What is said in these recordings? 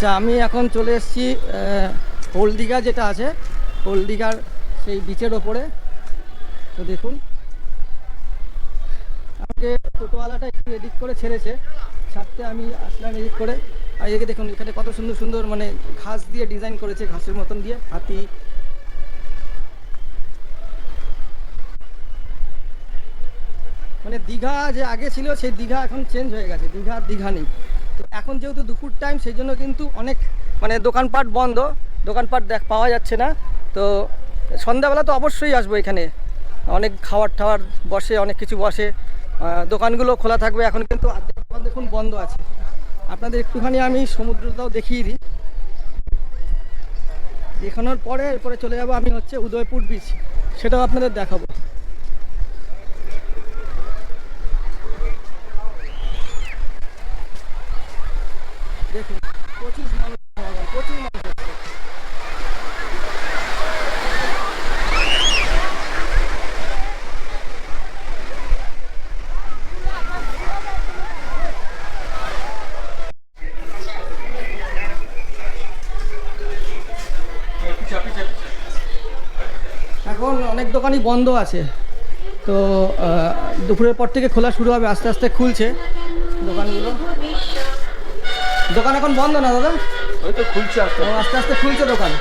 আচ্ছা আমি এখন চলে এসেছি ওল্ড দীঘা যেটা আছে ওল্ড দীঘার সেই বিচের ওপরে। তো দেখুন, আমাকে টোটোওয়ালাটা একটু এডিট করে ছেড়েছে ছাড়তে আমি আসলাম এডিট করে। আর এদিকে দেখুন, এখানে কত সুন্দর সুন্দর মানে ঘাস দিয়ে ডিজাইন করেছে, ঘাসের মতন দিয়ে, হাতি। মানে দীঘা যে আগে ছিল, সেই দীঘা এখন চেঞ্জ হয়ে গেছে, দীঘা দীঘা নেই। তো এখন যেহেতু দুপুর টাইম সেই জন্য কিন্তু অনেক মানে দোকানপাট বন্ধ। দোকানপাট দেখ, পাওয়া যাচ্ছে না। তো সন্ধ্যাবেলা তো অবশ্যই আসব এখানে। অনেক খাওয়ার টাওয়ার বসে, অনেক কিছু বসে। দোকানগুলো খোলা থাকবে। এখন কিন্তু অর্ধেক দোকান দেখুন বন্ধ আছে। আপনাদের একটুখানি আমি সমুদ্রটাও দেখিয়ে দিই। দেখানোর পরে, এরপরে চলে যাব আমি হচ্ছে উদয়পুর বিচ সেটাও আপনাদের দেখাবো দেখুন প্রচুর মানুষ সমাগম, প্রচুর মানুষ হচ্ছে এখন অনেক দোকানই বন্ধ আছে। তো দুপুরের পর থেকে খোলা শুরু হবে আস্তে আস্তে খুলছে দোকানগুলো। দোকান এখন বন্ধ না দাদা? ওই তো খুলছে আস্তে আস্তে আস্তে খুলছে দোকান।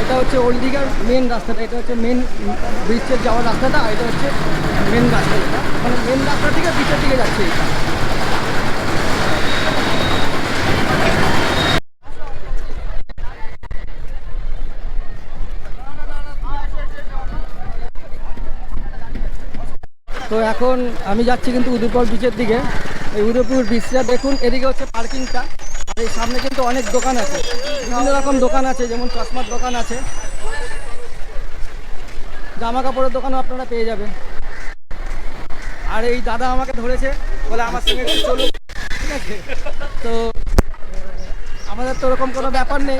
এটা হচ্ছে ওল্ড দিঘার মেন রাস্তাটা এটা হচ্ছে মেন ব্রিজের যাওয়ার রাস্তাটা আর এটা হচ্ছে মেন রাস্তা। এটা মানে মেন রাস্তা থেকে ব্রিজের দিকে যাচ্ছে এটা এখন আমি যাচ্ছি কিন্তু উদয়পুর বিচের দিকে। এই উদয়পুর বিচটা দেখুন, এদিকে হচ্ছে পার্কিংটা আর এই সামনে কিন্তু অনেক দোকান আছে। বিভিন্ন রকম দোকান আছে, যেমন চশমার দোকান আছে। জামা কাপড়ের দোকানও আপনারা পেয়ে যাবেন। আর এই দাদা আমাকে ধরেছে, বলে আমার সঙ্গে চলুন। ঠিক আছে? তো আমাদের তো ওরকম কোনো ব্যাপার নেই।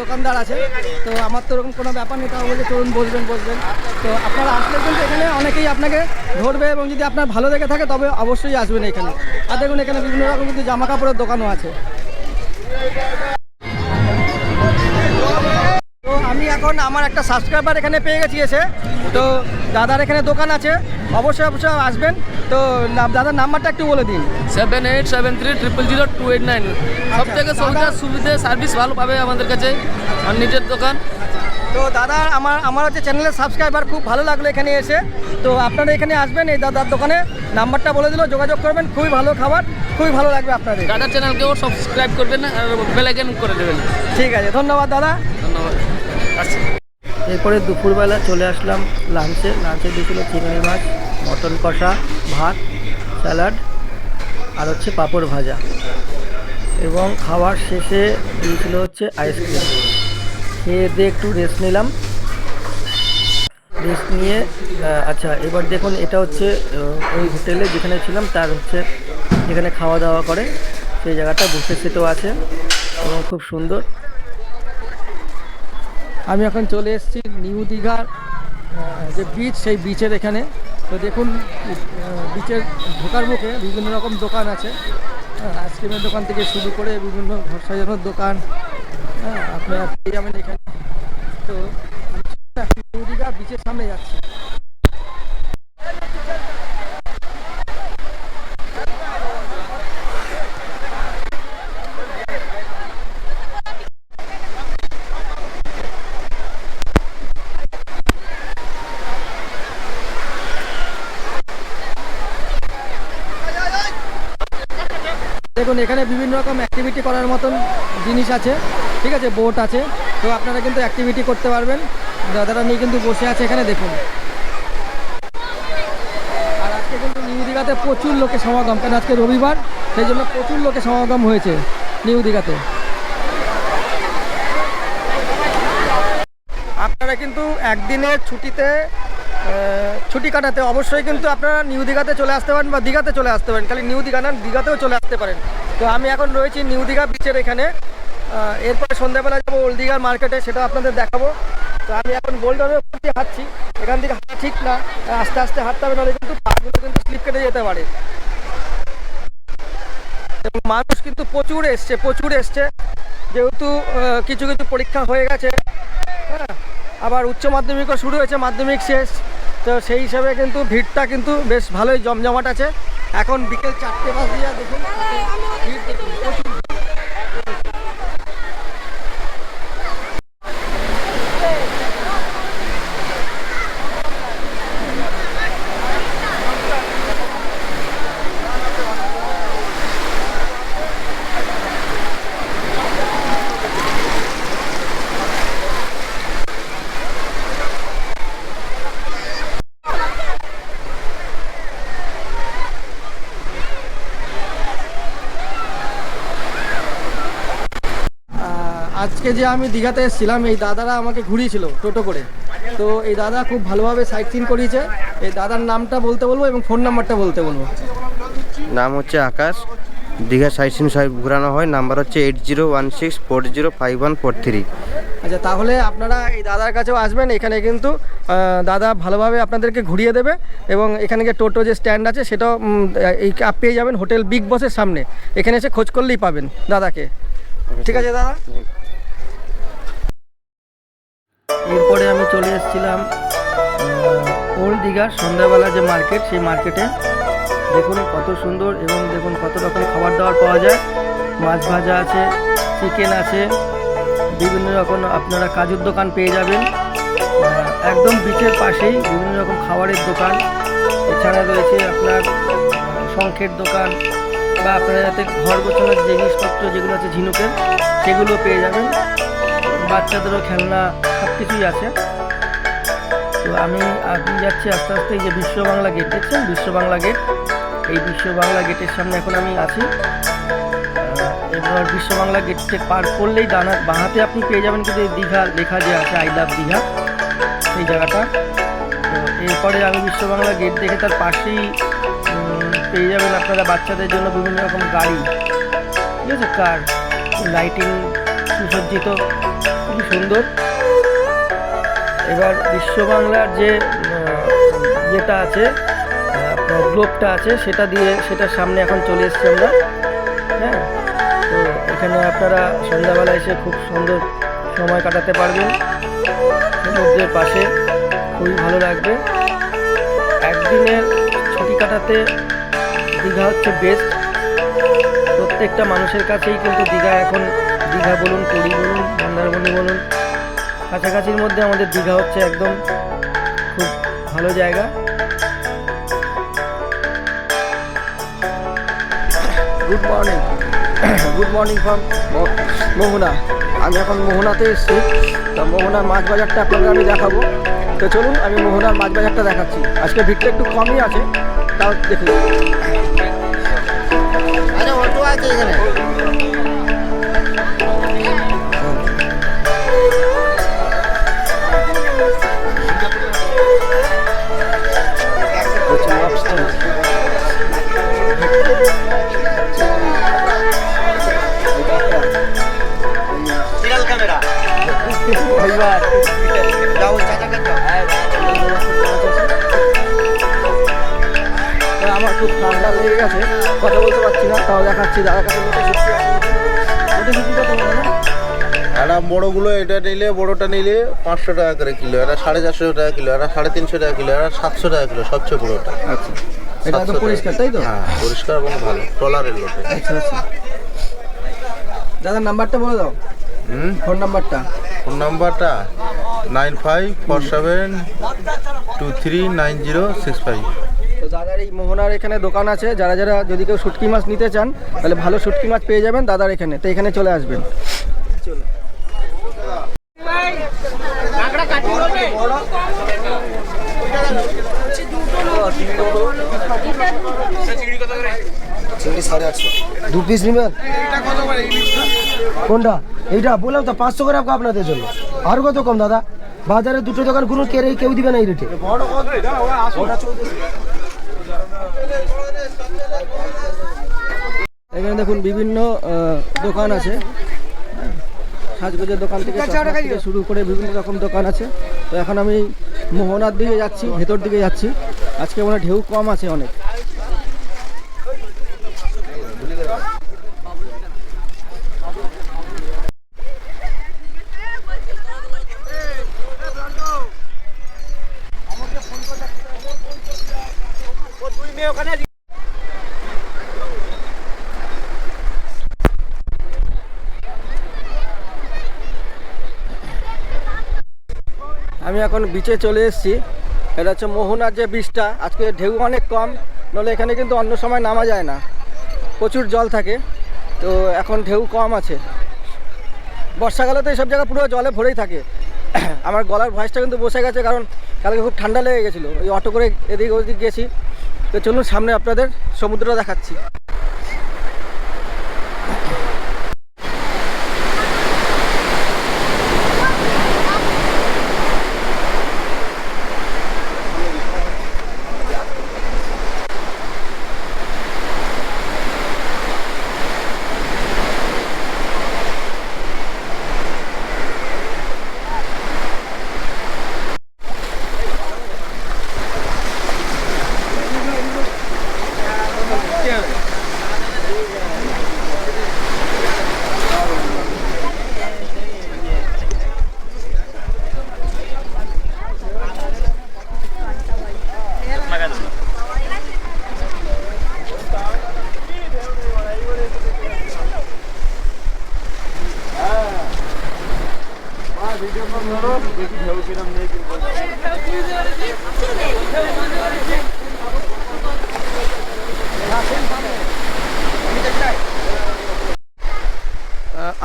দোকানদার আছে। তো আমার তো ওরকম কোনো ব্যাপার নেই, তাও বলছে চলুন, বসবেন বসবেন। তো আপনারা আসলে কিন্তু এখানে অনেকেই আপনাকে ধরবে এবং যদি আপনার ভালো দেখে থাকে, তবে অবশ্যই আসবেন এখানে। আর দেখুন, এখানে বিভিন্ন রকম কিন্তু জামা কাপড়ের দোকানও আছে। তো আমি এখন আমার একটা সাবস্ক্রাইবার এখানে পেয়ে গেছি এসে। তো দাদার এখানে দোকান আছে অবশ্যই অবশ্যই আসবেন। তো দাদার নাম্বারটা একটু বলে দিন। Seven eight seven three triple zero two eight nine. সব থেকে সুবিধা সুবিধে সার্ভিস ভালো পাবে আমাদের কাছে আর নিজের দোকান। তো দাদা আমার আমার হচ্ছে চ্যানেলের সাবস্ক্রাইবার খুব ভালো লাগল এখানে এসে। তো আপনারা এখানে আসবেন এই দাদার দোকানে। নাম্বারটা বলে দিল যোগাযোগ করবেন খুবই ভালো খাবার খুবই ভালো লাগবে আপনাদের। দাদার চ্যানেলকেও সাবস্ক্রাইব করবেন আর বেলাইকেন করে দেবেন। ঠিক আছে ধন্যবাদ দাদা। ধন্যবাদ। এরপরে দুপুরবেলা চলে আসলাম লাঞ্চে। লাঞ্চে দিয়েছিল চিংড়ি মাছ, মটন কষা, ভাত, স্যালাড আর হচ্ছে পাঁপড় ভাজা। এবং খাওয়ার শেষে দিয়েছিল হচ্ছে আইসক্রিম। খেয়ে দিয়ে একটু রেস্ট নিলাম। রেস্ট নিয়ে আচ্ছা এবার দেখুন এটা হচ্ছে ওই হোটেলে যেখানে ছিলাম তার হচ্ছে যেখানে খাওয়া দাওয়া করে, সেই জায়গাটা বুফে সেটও আছে এবং খুব সুন্দর। আমি এখন চলে এসেছি নিউ দীঘার যে বিচ সেই বিচের এখানে। তো দেখুন বিচের ঢোকার মুখে বিভিন্ন রকম দোকান আছে। আইসক্রিমের দোকান থেকে শুরু করে বিভিন্ন ঘর সাজানোর দোকান। হ্যাঁ আপনারা পেয়ে যাবেন এখানে। তো নিউ দীঘা বিচের সামনে যাচ্ছি। দেখুন, এখানে বিভিন্ন রকম অ্যাক্টিভিটি করার মতন জিনিস আছে। ঠিক আছে বোট আছে। তো আপনারা কিন্তু অ্যাক্টিভিটি করতে পারবেন। দাদারা নিয়ে কিন্তু বসে আছে এখানে, দেখুন। আর আজকে কিন্তু নিউ দীঘাতে প্রচুর লোকের সমাগম কারণ আজকে রবিবার? সেই জন্য প্রচুর লোকের সমাগম হয়েছে নিউ দীঘাতে। আপনারা কিন্তু একদিনের ছুটিতে ছুটি কাটাতে অবশ্যই কিন্তু আপনারা নিউ দীঘাতে চলে আসতে পারেন বা দীঘাতে চলে আসতে পারেন। খালি নিউ দীঘা না দীঘাতেও চলে আসতে পারেন। তো আমি এখন রয়েছি নিউ দীঘা বিচের এখানে। এরপরে সন্ধ্যাবেলা যাব ওল্ড দীঘার মার্কেটে, সেটা আপনাদের দেখাবো। তো আমি এখন বোল্ডারের উপর দিয়ে হাঁটছি। এখান থেকে হাঁটা ঠিক না, আস্তে আস্তে হাঁটতে হবে, নাহলে কিন্তু পাগুলো কিন্তু স্লিপ কেটে যেতে পারে। এবং মানুষ কিন্তু প্রচুর এসছে প্রচুর এসছে। যেহেতু কিছু কিছু পরীক্ষা হয়ে গেছে হ্যাঁ আবার উচ্চ মাধ্যমিকও শুরু হয়েছে, মাধ্যমিক শেষ তো সেই হিসাবে কিন্তু ভিড়টা কিন্তু বেশ ভালোই জমজমাট আছে এখন বিকেল চারটে বাজ দেখুন, ভিড়। আজকে যে আমি দীঘাতে এসেছিলাম এই দাদারা আমাকে ঘুরিয়েছিল টোটো করে। তো এই দাদা খুব ভালোভাবে সাইট সিন করিয়েছে। এই দাদার নামটা বলতে বলব এবং ফোন নাম্বারটা বলতে বলব। নাম হচ্ছে আকাশ। দীঘা সাইট সিন সাহেব ঘোরানো হয়। নাম্বার হচ্ছে eight zero one six four zero five one four three আচ্ছা তাহলে আপনারা এই দাদার কাছেও আসবেন। এখানে কিন্তু দাদা ভালোভাবে আপনাদেরকে ঘুরিয়ে দেবে এবং এখানে যে টোটো যে স্ট্যান্ড আছে সেটাও এই পেয়ে যাবেন হোটেল বিগ বসের সামনে। এখানে এসে খোঁজ করলেই পাবেন দাদাকে। ঠিক আছে দাদা? এরপরে আমি চলে এসেছিলাম ওল্ড দীঘার সন্ধ্যাবেলা যে মার্কেট, সেই মার্কেটে। দেখুন কত সুন্দর এবং দেখুন কত রকম খাবার দাবার পাওয়া যায়। মাছ ভাজা আছে চিকেন আছে, বিভিন্ন রকম আপনারা কাজুর দোকান পেয়ে যাবেন। একদম বিচের পাশেই বিভিন্ন রকম খাবারের দোকান। এছাড়া রয়েছে আপনার শঙ্খের দোকান বা আপনারা যাতে ঘর গোছানোর জিনিসপত্র যেগুলো আছে ঝিনুকের, সেগুলো পেয়ে যাবেন। বাচ্চাদেরও খেলনা সব কিছুই আছে। তো আমি আপনি যাচ্ছি আস্তে আস্তে যে বিশ্ব বাংলা গেট দেখছেন? বিশ্ব বাংলা গেট এই বিশ্ব বাংলা গেটের সামনে এখন আমি আছি। এবার বিশ্ব বাংলা গেট থেকে পার করলেই ডানা বাঁহাতে আপনি পেয়ে যাবেন কিন্তু দীঘা, লেখা যে আছে, আই লাভ দীঘা, সেই জায়গাটা। তো এরপরে আমি বিশ্ব বাংলা গেট দেখে তার পাশেই পেয়ে যাবেন আপনারা বাচ্চাদের জন্য বিভিন্ন রকম গাড়ি। ঠিক আছে? কার লাইটিং সুসজ্জিত, খুবই সুন্দর। এবার বিশ্ব বাংলার যে আহ, যেটা আছে গ্লোবটা আছে সেটা দিয়ে সেটার সামনে এখন চলে এসেছি আমরা। হ্যাঁ? তো এখানে আপনারা সন্ধ্যাবেলা এসে খুব সুন্দর সময় কাটাতে পারবেন। সমুদ্রের পাশে খুবই ভালো লাগবে। একদিনের ছুটি কাটাতে দীঘা হচ্ছে বেস্ট প্রত্যেকটা মানুষের কাছেই কিন্তু দীঘা এখন দীঘা বলুন পুরী বলুন মন্দারমণি বলুন কাছাকাছির মধ্যে আমাদের দীঘা হচ্ছে একদম খুব ভালো জায়গা। Good morning good morning from Mohana আমি এখন মোহনাতে এসেছি। তা মোহনার মাছ বাজারটা আপনাদের আমি দেখাবো। তো চলুন আমি মোহনার মাছ বাজারটা দেখাচ্ছি। আজকে ভিড়টা একটু কমই আছে তাও দেখুন আচ্ছা অটো আছে এখানে। ঠান্ডা লেগে গেছে কথা বলতে পারছি না তাও দেখাচ্ছি কাছে তো না। একটা বড়গুলো এটা নিলে বড়টা নিলে পাঁচশো টাকা করে কিলো এটা সাড়ে চারশো টাকা কিলো এটা সাড়ে তিনশো টাকা কিলো এটা সাতশো টাকা কিলো সবচেয়ে বড়টা আচ্ছা। এটা একদম 700 টাকা। পরিষ্কার তাই তো? হ্যাঁ পরিষ্কার এবং ভালো ট্রলারের লোটে। আচ্ছা আচ্ছা। দাদার নাম্বারটা বলে দাও। হুম? ফোন নাম্বারটা। ফোন নাম্বারটা nine five four seven two three nine zero six five. তো দাদার এই মোহনার এখানে দোকান আছে। যারা যারা যদি কেউ শুটকি মাছ নিতে চান, তাহলে ভালো শুটকি মাছ পেয়ে যাবেন দাদার এখানে। তো এখানে চলে আসবেন। দু পিস কোনটা? এইটা? বললাম তো, পাঁচশো করে আপনাদের জন্য। আর কত কম, দাদা? বাজারে দুটো দোকান কোনো কেউ দিবে না এই রেটে। এখানে দেখুন বিভিন্ন আহ, দোকান আছে। সাজগোজের দোকান থেকে থেকে শুরু করে বিভিন্ন রকম দোকান আছে। তো এখন আমি মোহনার দিকে যাচ্ছি ভেতর দিকে যাচ্ছি। আজকে মনে ঢেউ কম আছে অনেক। আমি এখন বিচে চলে এসেছি। এটা হচ্ছে মোহনার যে বীজটা আজকে ঢেউ অনেক কম, নাহলে এখানে কিন্তু অন্য সময় নামা যায় না। প্রচুর জল থাকে, তো এখন ঢেউ কম আছে। বর্ষাকালে তো এইসব জায়গা পুরো জলে ভরেই থাকে। আমার গলার ভয়েসটা কিন্তু বসে গেছে, কারণ কালকে খুব ঠান্ডা লেগে গেছিল। ওই অটো করে এদিক ওদিক গেছি। তো চলুন সামনে আপনাদের সমুদ্র দেখাচ্ছি।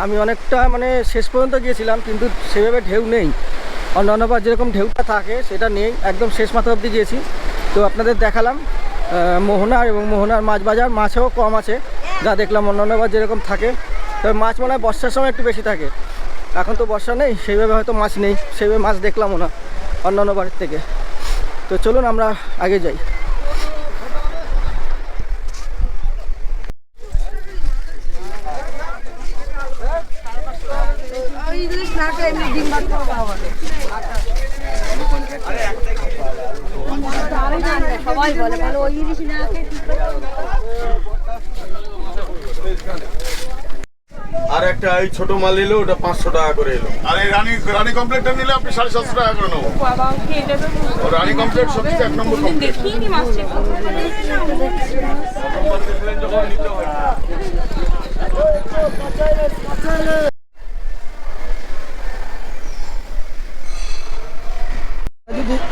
আমি অনেকটা মানে শেষ পর্যন্ত গিয়েছিলাম, কিন্তু সেভাবে ঢেউ নেই। অন্যান্যবার যেরকম ঢেউটা থাকে, সেটা নেই। একদম শেষ মাথা অবধি গিয়েছি। তো আপনাদের দেখালাম মোহনার এবং মোহনার মাছ বাজার। মাছও কম আছে, যা দেখলাম অন্যান্যবার যেরকম থাকে। তবে মাছ মনে হয় বর্ষার সময় একটু বেশি থাকে। এখন তো বর্ষা নেই, সেইভাবে হয়তো মাছ নেই। সেইভাবে মাছ দেখলামও না অন্যান্য বাড়ির থেকে। তো চলুন আমরা আগে যাই ইংলিশ না এমনি ডিম ভাত খাওয়া হবে। সবাই বলে বলে ওই ইলিশ না খেয়ে কি করে আর একটা এই ছোট মাল এলো ওটা পাঁচশো টাকা করে এলো। আর এই রানী রানী কমপ্লেটটা নিলে আপনি সাড়ে সাতশো টাকা করে নেব। রানী কমপ্লেট সবচেয়ে এক নম্বর কমপ্লেট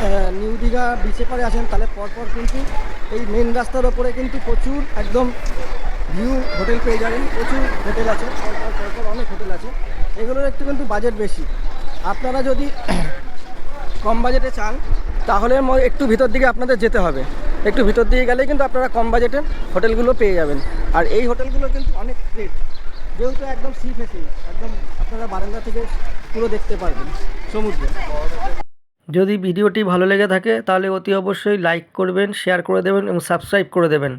আহ, নিউ দীঘা বিচে পারে আসেন, তাহলে পরপর কিন্তু এই মেন রাস্তার ওপরে কিন্তু প্রচুর একদম ভিউ হোটেল পেয়ে যাবেন, প্রচুর হোটেল আছে, পরপর অনেক হোটেল আছে। এগুলোর একটু কিন্তু বাজেট বেশি। আপনারা যদি কম বাজেটে চান, তাহলে একটু ভিতর দিকে আপনাদের যেতে হবে। একটু ভিতর দিকে গেলেই কিন্তু আপনারা কম বাজেটে হোটেলগুলো পেয়ে যাবেন। আর এই হোটেলগুলো কিন্তু অনেক রেট যেহেতু একদম সি ফেসিং একদম আপনারা বারান্দা থেকে পুরো দেখতে পারবেন, সমুদ্র। যদি ভিডিওটি ভালো লেগে থাকে, তাহলে অতি অবশ্যই লাইক করবেন শেয়ার করে দেবেন এবং সাবস্ক্রাইব করে দেবেন।